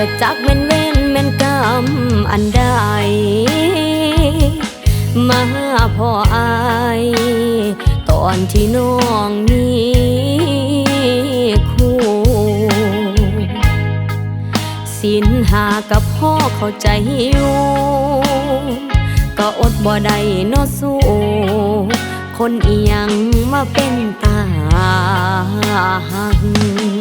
ก็จักเม่นเว้นเม่นกรรมอันใดมาพ่ออายตอนที่น้องมีคู่สินหากับพ่อเข้าใจอยู่ก็อดบ่ได้นอสู้คนเอียงมาเป็นตาหัก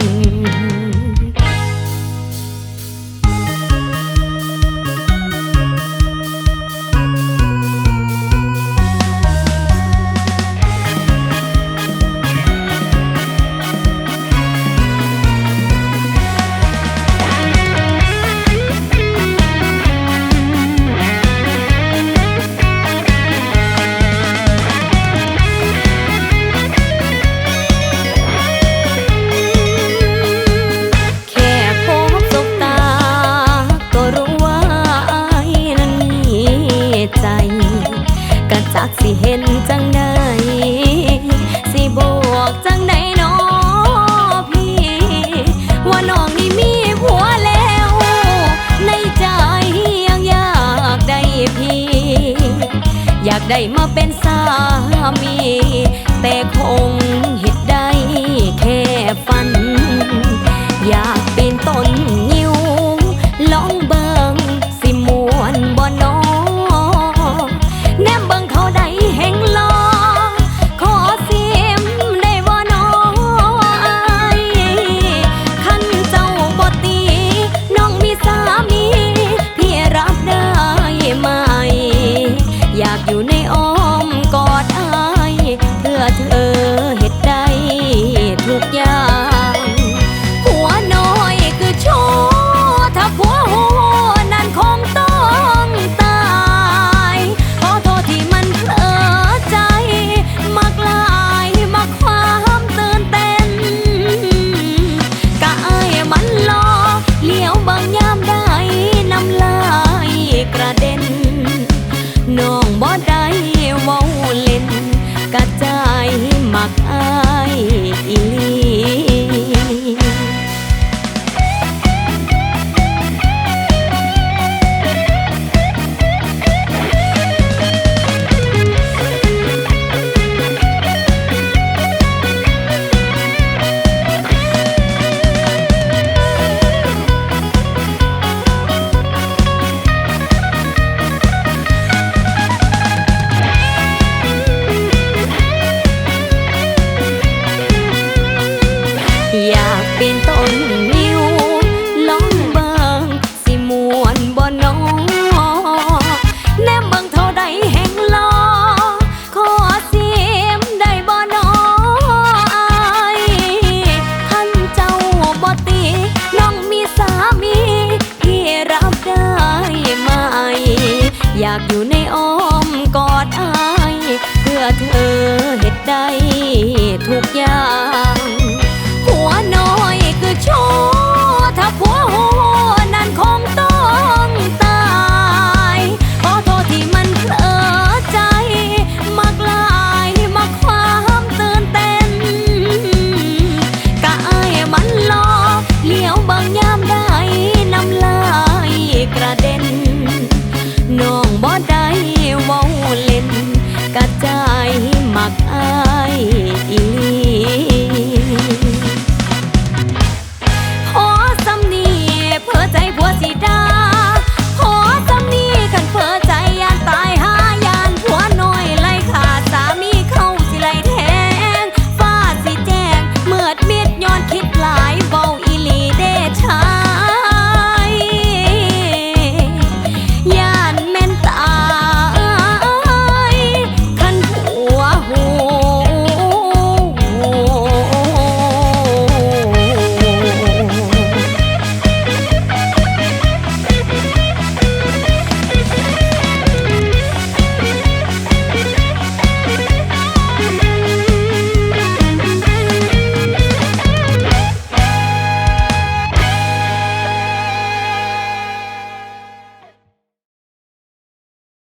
ไมาเป็นสามี แต่คงเห็ดได้แค่ฝัน อยากเป็นต้น ในอ้อ ได้เว้าเล่นกระจายมักอายอีหลีากอยู่ในอ้อมกอดอาย เพื่อเธอเหตุใดทุกอย่าง